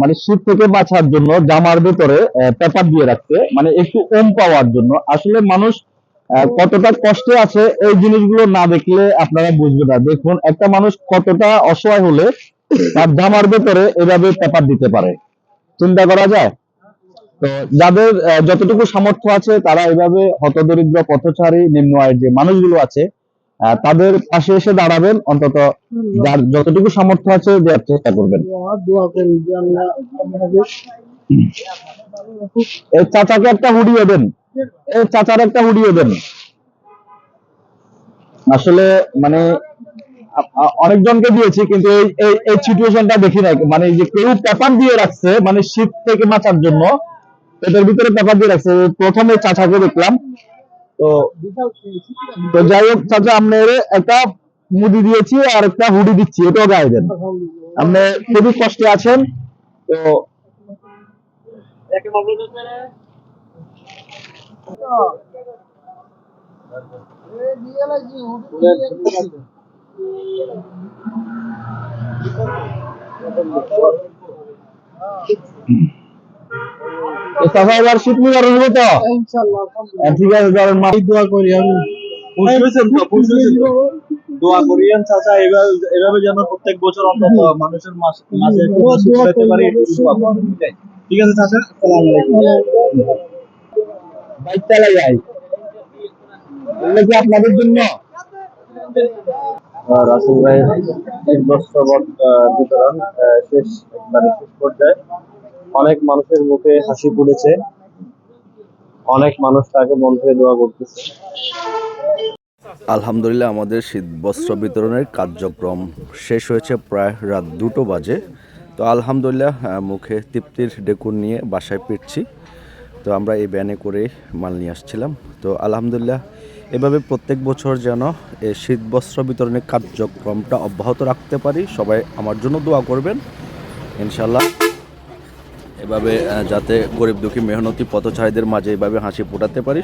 মানে শীত থেকে বাঁচার জন্য জামার ভেতরে পেপার দিয়ে রাখতে মানে একটু ওম পাওয়ার জন্য। আসলে মানুষ কতটা কষ্টে আছে এই জিনিসগুলো না দেখলে আপনারা বুঝবে না। দেখুন, একটা মানুষ কতটা অসহায় হলে তার জামার ভেতরে এভাবে পেপার দিতে পারে। চিন্তা করা যায়? তো যাদের যতটুকু সামর্থ্য আছে তারা এভাবে হতদরিদ্র, পথচারী, নিম্ন আয়ের যে মানুষগুলো আছে তাদের পাশে এসে দাঁড়াবেন। অন্তত যার যতটুকু সামর্থ্য আছে দেওয়ার চেষ্টা করবেন। এই চাচাকে একটা হুডিয়ে দেন। এই চাচার একটা হুডিয়ে দেন। আসলে মানে অনেকজনকে দিয়েছি কিন্তু এই এই এই সিচুয়েশনটা দেখি নাই। মানে যে কেউ পেপার দিয়ে রাখছে মানে শীত থেকে বাঁচার জন্য পেটের ভিতরে পেপার দিয়ে রাখছে। প্রথমে চাচাকে দেখলাম। তো যাই হোক, চাচা, আপনার একটা মুদি দিয়েছি আর একটা হুডি দিচ্ছি, এটাও গায়ে দেন। আপনি খুবই কষ্টে আছেন, তো এই চাচা এবার শীত নিবারণ হবে তো। ঠিক আছে ধরেন মা দোয়া করি আমি। খুশি হয়েছেন তো খুশি হয়েছেন তো? দোয়া করিয়েন চাচা এভাবে এভাবে যেন প্রত্যেক বছর অন্তত মানুষের মাস- মাঝে একটু দোয়া- হাসি দোয়া ফোটাতে করি, পারি একটু অবশ্যই। দোয়া করি। ঠিক আছে চাচা আসসালামু আলাইকুম। বাইক চালাই যাই। এগুলো কি আপনাদের জন্য? রাসুল বস্ত্র আহ, বিতরণ শেষ একবারে শেষ পর্যায়ে। অনেক মানুষের মুখে হাসি ফুটেছে। অনেক মানুষ তাকে মন থেকে দোয়া করতেছে। আলহামদুলিল্লাহ, আমাদের শীত বস্ত্র বিতরণের কার্যক্রম শেষ হয়েছে প্রায় রাত দুটো বাজে। তো আলহামদুলিল্লাহ মুখে তৃপ্তির ডেকুর নিয়ে বাসায় ফিরছি। তো আমরা এই ব্যানে করে মাল নিয়ে আসছিলাম। তো আলহামদুলিল্লাহ, এভাবে প্রত্যেক বছর যেন এই শীত বস্ত্র বিতরণের কার্যক্রমটা অব্যাহত রাখতে পারি। সবাই আমার জন্য দোয়া করবেন। ইনশাল্লাহ এভাবে যাতে গরিব দুঃখী মেহনতি পথচারীদের মাঝে এভাবে হাসি ফোটাতে পারি